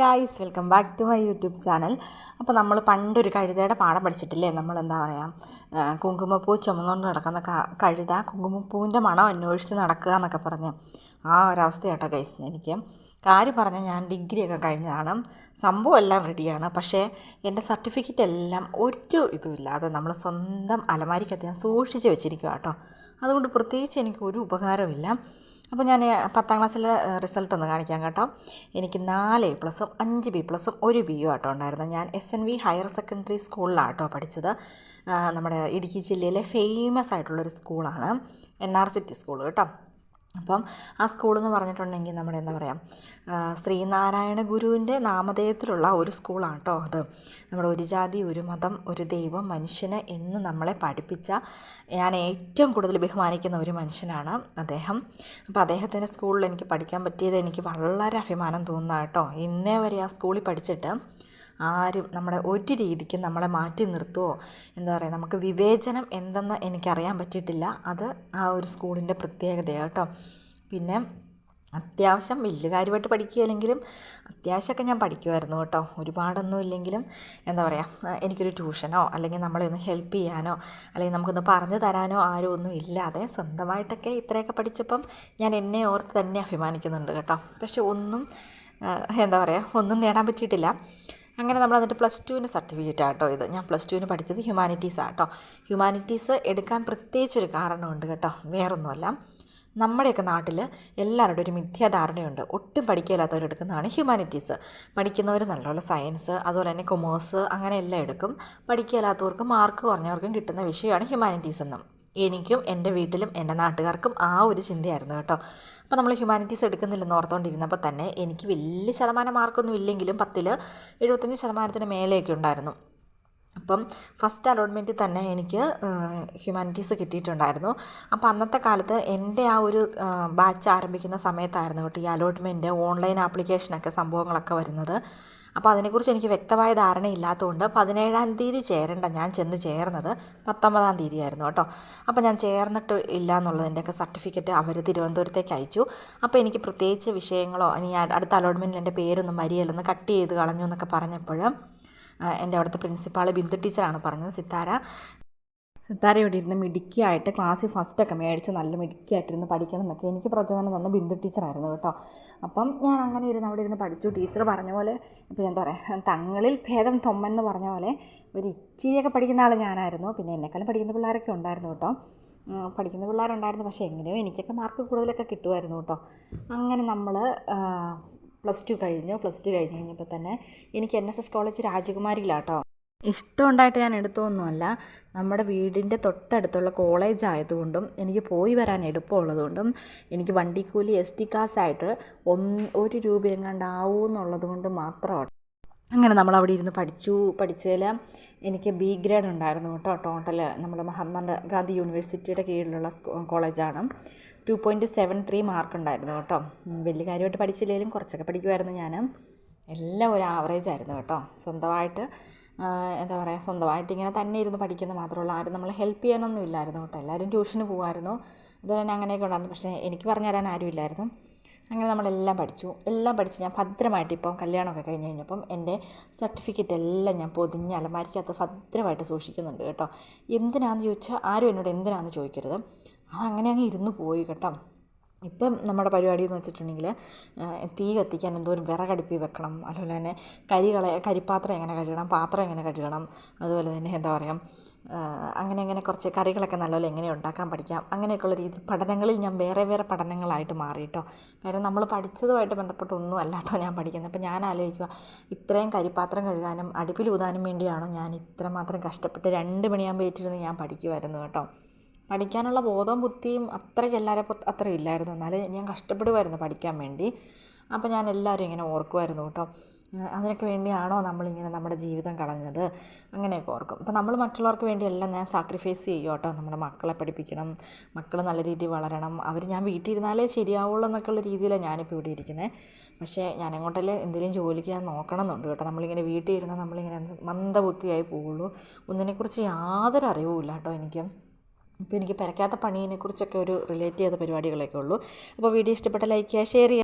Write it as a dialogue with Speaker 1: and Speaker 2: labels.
Speaker 1: Guys welcome back to my YouTube channel അപ്പോൾ നമ്മൾ പണ്ടൊരു കഴുതയുടെ പാഠം പഠിച്ചിട്ടില്ലേ? നമ്മൾ എന്താ പറയുക കുങ്കുമപ്പൂ ചുമന്നുകൊണ്ട് നടക്കുന്ന കഴുത കുങ്കുമപ്പൂവിന്റെ മണം അന്വേഷിച്ച് നടക്കുക എന്നൊക്കെ പറഞ്ഞ് ആ ഒരവസ്ഥ കേട്ടോ ഗൈസ് എനിക്ക്. കാര്യം പറഞ്ഞാൽ ഞാൻ ഡിഗ്രിയൊക്കെ കഴിഞ്ഞതാണ്. സംഭവം എല്ലാം റെഡിയാണ് പക്ഷേ എന്റെ സർട്ടിഫിക്കറ്റ് എല്ലാം ഒരു ഇതുമില്ലാതെ നമ്മൾ സ്വന്തം അലമാരിക്കകത്ത് ഞാൻ സൂക്ഷിച്ച് വെച്ചിരിക്കുക കേട്ടോ അതുകൊണ്ട് പ്രത്യേകിച്ച് എനിക്ക് ഒരു ഉപകാരമില്ല അപ്പോൾ ഞാൻ പത്താം ക്ലാസ്സിലെ റിസൾട്ട് ഒന്ന് കാണിക്കാം കേട്ടോ. എനിക്ക് നാല് എ പ്ലസും അഞ്ച് ബി പ്ലസും ഒരു ബിയും ആട്ടോ ഉണ്ടായിരുന്നത് ഞാൻ S N V higher secondary സ്കൂളിലാണ് കേട്ടോ പഠിച്ചത്. നമ്മുടെ ഇടുക്കി ജില്ലയിലെ ഫേമസ് ആയിട്ടുള്ളൊരു സ്കൂളാണ് എൻ ആർ സിറ്റി സ്കൂൾ കേട്ടോ. അപ്പം ആ സ്കൂളെന്ന് പറഞ്ഞിട്ടുണ്ടെങ്കിൽ നമ്മുടെ എന്താ പറയുക ശ്രീനാരായണ ഗുരുവിന്റെ നാമധേയത്തിലുള്ള ഒരു സ്കൂളാണ് കേട്ടോ അത്. നമ്മുടെ ഒരു ജാതി ഒരു മതം ഒരു ദൈവം മനുഷ്യന് എന്ന് നമ്മളെ പഠിപ്പിച്ച ഞാൻ ഏറ്റവും കൂടുതൽ ബഹുമാനിക്കുന്ന ഒരു മനുഷ്യനാണ് അദ്ദേഹം. അപ്പോൾ അദ്ദേഹത്തിന്റെ സ്കൂളിൽ എനിക്ക് പഠിക്കാൻ പറ്റിയത് എനിക്ക് വളരെ അഭിമാനം തോന്നുന്ന കേട്ടോ ഇന്നേ വരെ ആ സ്കൂളിൽ പഠിച്ചിട്ട് ആരും നമ്മളെ ഒരു രീതിക്ക് നമ്മളെ മാറ്റി നിർത്തുമോ എന്താ പറയുക നമുക്ക് വിവേചനം എന്തെന്ന് എനിക്കറിയാൻ പറ്റിയിട്ടില്ല. അത് ആ ഒരു സ്കൂളിന്റെ പ്രത്യേകതയാണ് കേട്ടോ. പിന്നെ അത്യാവശ്യം വലിയ കാര്യമായിട്ട് പഠിക്കുകയില്ലെങ്കിലും അത്യാവശ്യമൊക്കെ ഞാൻ പഠിക്കുമായിരുന്നു കേട്ടോ. ഒരുപാടൊന്നും ഇല്ലെങ്കിലും എന്താ പറയുക എനിക്കൊരു ട്യൂഷനോ അല്ലെങ്കിൽ നമ്മളെ ഒന്ന് ഹെൽപ്പ് ചെയ്യാനോ അല്ലെങ്കിൽ നമുക്കൊന്ന് പറഞ്ഞു തരാനോ ആരും ഒന്നും ഇല്ലാതെ സ്വന്തമായിട്ടൊക്കെ ഇത്രയൊക്കെ പഠിച്ചപ്പം ഞാൻ എന്നെ ഓർത്ത് തന്നെ അഭിമാനിക്കുന്നുണ്ട് കേട്ടോ. പക്ഷെ ഒന്നും എന്താ പറയുക ഒന്നും നേടാൻ പറ്റിയിട്ടില്ല. അങ്ങനെ നമ്മൾ എന്നിട്ട് പ്ലസ് ടുവിന്റെ സർട്ടിഫിക്കറ്റ് ആട്ടോ ഇത്. ഞാൻ പ്ലസ് ടുവിന് പഠിച്ചത് ഹ്യൂമാനിറ്റീസ് ആട്ടോ ഹ്യൂമാനിറ്റീസ് എടുക്കാൻ പ്രത്യേകിച്ചൊരു കാരണമുണ്ട് കേട്ടോ. വേറൊന്നുമല്ല. നമ്മുടെയൊക്കെ നാട്ടിൽ എല്ലാവരുടെ ഒരു മിഥ്യാധാരണയുണ്ട്. ഒട്ടും പഠിക്കില്ലാത്തവർ എടുക്കുന്നതാണ് ഹ്യൂമാനിറ്റീസ് പഠിക്കുന്നവർ നല്ലപോലെ സയൻസ് അതുപോലെ തന്നെ കൊമേഴ്സ് അങ്ങനെ എല്ലാം എടുക്കും. പഠിക്കില്ലാത്തവർക്കും മാർക്ക് കുറഞ്ഞവർക്കും കിട്ടുന്ന വിഷയമാണ് ഹ്യൂമാനിറ്റീസ് എന്നും. എനിക്കും എന്റെ വീട്ടിലും എന്റെ നാട്ടുകാർക്കും ആ ഒരു ചിന്തയായിരുന്നു കേട്ടോ. അപ്പോൾ നമ്മൾ ഹ്യൂമാനിറ്റീസ് എടുക്കുന്നില്ലെന്ന് ഓർത്തുകൊണ്ടിരുന്നപ്പോൾ തന്നെ എനിക്ക് വലിയ ശതമാനം മാർക്കൊന്നും ഇല്ലെങ്കിലും പത്തിൽ എഴുപത്തഞ്ച് ശതമാനത്തിന് മേലെയൊക്കെ ഉണ്ടായിരുന്നു. അപ്പം ഫസ്റ്റ് അലോട്ട്മെന്റിൽ തന്നെ എനിക്ക് ഹ്യൂമാനിറ്റീസ് കിട്ടിയിട്ടുണ്ടായിരുന്നു. അപ്പോൾ അന്നത്തെ കാലത്ത് എന്റെ ആ ഒരു ബാച്ച് ആരംഭിക്കുന്ന സമയത്തായിരുന്നു കേട്ടോ ഈ അലോട്ട്മെന്റ് ഓൺലൈൻ ആപ്ലിക്കേഷനൊക്കെ സംഭവങ്ങളൊക്കെ വരുന്നത്. അപ്പോൾ അതിനെക്കുറിച്ച് എനിക്ക് വ്യക്തമായ ധാരണയില്ലാത്തതുകൊണ്ട് പതിനേഴാം തീയതി ചേരേണ്ട ഞാൻ ചെന്ന് ചേർന്നത് പത്തൊമ്പതാം തീയതി ആയിരുന്നു കേട്ടോ. അപ്പോൾ ഞാൻ ചേർന്നിട്ട് ഇല്ല എന്നുള്ളതിന്റെയൊക്കെ സർട്ടിഫിക്കറ്റ് അവർ തിരുവനന്തപുരത്തേക്ക് അയച്ചു. അപ്പോൾ എനിക്ക് പ്രത്യേകിച്ച് വിഷയങ്ങളോ ഇനി അടുത്ത അലോട്ട്മെന്റിൽ എന്റെ പേരൊന്നും വരികയില്ലെന്ന് കട്ട് ചെയ്ത് കളഞ്ഞു എന്നൊക്കെ പറഞ്ഞപ്പോഴും എന്റെ അവിടുത്തെ പ്രിൻസിപ്പാൾ ബിന്ദു ടീച്ചറാണ് പറഞ്ഞത് സിത്താര. സിത്താര ഇവിടെ ഇരുന്ന് മിടുക്കിയായിട്ട് ക്ലാസ്സിൽ ഫസ്റ്റൊക്കെ മേടിച്ച് നല്ല മിടുക്കിയായിട്ടിരുന്ന് പഠിക്കണം എന്നൊക്കെ എനിക്ക് പ്രചോദനം തന്ന ബിന്ദു ടീച്ചറായിരുന്നു കേട്ടോ. അപ്പം ഞാൻ അങ്ങനെ ഇരുന്ന് അവിടെ ഇരുന്ന് പഠിച്ചു. ടീച്ചർ പറഞ്ഞ പോലെ ഇപ്പോൾ എന്താ പറയുക തങ്ങളിൽ ഭേദം തൊമ്മൻ എന്ന് പറഞ്ഞ പോലെ ഒരു ഇച്ചിരിയൊക്കെ പഠിക്കുന്ന ആൾ ഞാനായിരുന്നു. പിന്നെ എന്നെക്കാളും പഠിക്കുന്ന പിള്ളേരൊക്കെ ഉണ്ടായിരുന്നു കേട്ടോ. പഠിക്കുന്ന പിള്ളേരുണ്ടായിരുന്നു. പക്ഷേ എങ്ങനെയോ എനിക്കൊക്കെ മാർക്ക് കൂടുതലൊക്കെ കിട്ടുമായിരുന്നു കേട്ടോ. അങ്ങനെ നമ്മൾ പ്ലസ് ടു കഴിഞ്ഞു. പ്ലസ് ടു കഴിഞ്ഞ് കഴിഞ്ഞപ്പോൾ തന്നെ എനിക്ക് എൻ എസ് എസ് കോളേജ് രാജകുമാരിയിലാട്ടോ ഇഷ്ടമുണ്ടായിട്ട് ഞാൻ എടുത്തൊന്നുമല്ല. നമ്മുടെ വീടിന്റെ തൊട്ടടുത്തുള്ള കോളേജ് ആയതുകൊണ്ടും എനിക്ക് പോയി വരാൻ എളുപ്പമുള്ളതുകൊണ്ടും എനിക്ക് വണ്ടിക്കൂലി എസ് ടി കാശായിട്ട് ഒന്ന് ഒരു രൂപ എങ്ങാണ്ടാവും എന്നുള്ളത് കൊണ്ട് മാത്രമാണ്. അങ്ങനെ നമ്മൾ അവിടെ ഇരുന്ന് പഠിച്ചു. പഠിച്ചതിൽ എനിക്ക് ബി ഗ്രേഡ് ഉണ്ടായിരുന്നു കേട്ടോ. ടോട്ടൽ നമ്മുടെ മഹാത്മാ ഗാന്ധി യൂണിവേഴ്സിറ്റിയുടെ കീഴിലുള്ള കോളേജാണ് two point seven three mark ഉണ്ടായിരുന്നു കേട്ടോ. വലിയ കാര്യമായിട്ട് പഠിച്ചില്ലെങ്കിലും കുറച്ചൊക്കെ പഠിക്കുമായിരുന്നു ഞാൻ എല്ലാം ഒരു ആവറേജ് ആയിരുന്നു കേട്ടോ. സ്വന്തമായിട്ട് എന്താ പറയുക സ്വന്തമായിട്ട് ഇങ്ങനെ തന്നെ ഇരുന്ന് പഠിക്കുന്ന മാത്രമുള്ള ആരും നമ്മളെ ഹെൽപ്പ് ചെയ്യാനൊന്നും ഇല്ലായിരുന്നു കേട്ടോ. എല്ലാവരും ട്യൂഷന് പോകുമായിരുന്നു അതുപോലെ തന്നെ അങ്ങനെയൊക്കെ ഉണ്ടായിരുന്നു. പക്ഷേ എനിക്ക് പറഞ്ഞു തരാൻ ആരും ഇല്ലായിരുന്നു. അങ്ങനെ നമ്മളെല്ലാം പഠിച്ചു. എല്ലാം പഠിച്ച് ഞാൻ ഭദ്രമായിട്ട് ഇപ്പം കല്യാണമൊക്കെ കഴിഞ്ഞ് കഴിഞ്ഞപ്പം എന്റെ സർട്ടിഫിക്കറ്റ് എല്ലാം ഞാൻ പൊതിഞ്ഞ് അലമാരിക്കകത്ത് ഭദ്രമായിട്ട് സൂക്ഷിക്കുന്നുണ്ട് കേട്ടോ. എന്തിനാണെന്ന് ചോദിച്ചാൽ ആരും എന്നോട് എന്തിനാണെന്ന് ചോദിക്കരുത്. അതങ്ങനെ അങ്ങ് ഇരുന്ന് പോയി കേട്ടോ. ഇപ്പം നമ്മുടെ പരിപാടി എന്ന് വെച്ചിട്ടുണ്ടെങ്കിൽ തീ കത്തിക്കാൻ എന്തോരം വിറകടുപ്പി വെക്കണം. അതുപോലെ തന്നെ കരികളെ കരിപ്പാത്രം എങ്ങനെ കഴുകണം പാത്രം എങ്ങനെ കഴുകണം അതുപോലെ തന്നെ എന്താ പറയുക അങ്ങനെ അങ്ങനെ കുറച്ച് കറികളൊക്കെ നല്ലപോലെ എങ്ങനെ ഉണ്ടാക്കാൻ പഠിക്കാം അങ്ങനെയൊക്കെയുള്ള രീതി പഠനങ്ങളിൽ ഞാൻ വേറെ വേറെ പഠനങ്ങളായിട്ട് മാറി കേട്ടോ കാര്യം നമ്മൾ പഠിച്ചതുമായിട്ട് ബന്ധപ്പെട്ടൊന്നും അല്ല കേട്ടോ ഞാൻ പഠിക്കുന്നത്. അപ്പോൾ ഞാൻ ആലോചിക്കുക ഇത്രയും കരിപ്പാത്രം കഴുകാനും അടുപ്പിൽ ഊതാനും വേണ്ടിയാണോ ഞാൻ ഇത്രമാത്രം കഷ്ടപ്പെട്ട് രണ്ട് മണിയാകുമ്പോൾ ഏറ്റിരുന്ന് ഞാൻ പഠിക്കുമായിരുന്നു കേട്ടോ. പഠിക്കാനുള്ള ബോധവും ബുദ്ധിയും അത്രയ്ക്ക് എല്ലാവരെയും അത്ര ഇല്ലായിരുന്നു. എന്നാലും ഞാൻ കഷ്ടപ്പെടുമായിരുന്നു പഠിക്കാൻ വേണ്ടി. അപ്പോൾ ഞാൻ എല്ലാവരും ഇങ്ങനെ ഓർക്കുമായിരുന്നു കേട്ടോ. അതിനൊക്കെ വേണ്ടിയാണോ നമ്മളിങ്ങനെ നമ്മുടെ ജീവിതം കളഞ്ഞത്? അങ്ങനെയൊക്കെ ഓർക്കും. അപ്പോൾ നമ്മൾ മറ്റുള്ളവർക്ക് വേണ്ടിയെല്ലാം ഞാൻ സാക്രിഫൈസ് ചെയ്യും കേട്ടോ. നമ്മുടെ മക്കളെ പഠിപ്പിക്കണം മക്കൾ നല്ല രീതിയിൽ വളരണം. അവർ ഞാൻ വീട്ടിൽ ഇരുന്നാലേ ശരിയാവുള്ളൂ എന്നൊക്കെയുള്ള രീതിയിലാണ് ഞാനിപ്പോൾ ഇവിടെ ഇരിക്കുന്നത് പക്ഷേ ഞാൻ അങ്ങോട്ടല്ലേ എന്തെങ്കിലും ജോലിക്ക് ഞാൻ നോക്കണം എന്നുണ്ട് കേട്ടോ. നമ്മളിങ്ങനെ വീട്ടിൽ ഇരുന്നാൽ നമ്മളിങ്ങനെ മന്ദബുദ്ധിയായി പോവുള്ളൂ ഒന്നിനെക്കുറിച്ച് യാതൊരു അറിവുമില്ല കേട്ടോ എനിക്ക്. ഇപ്പോൾ എനിക്ക് പരക്കാത്ത പണീനെ കുറിച്ചൊക്കെ ഒരു റിലേറ്റ് ചെയ്ത പരിപാടികളൊക്കെ ഉള്ളൂ. അപ്പോൾ വീഡിയോ ഇഷ്ടപ്പെട്ട ലൈക്ക് ചെയ്യുക ഷെയർ ചെയ്യുക.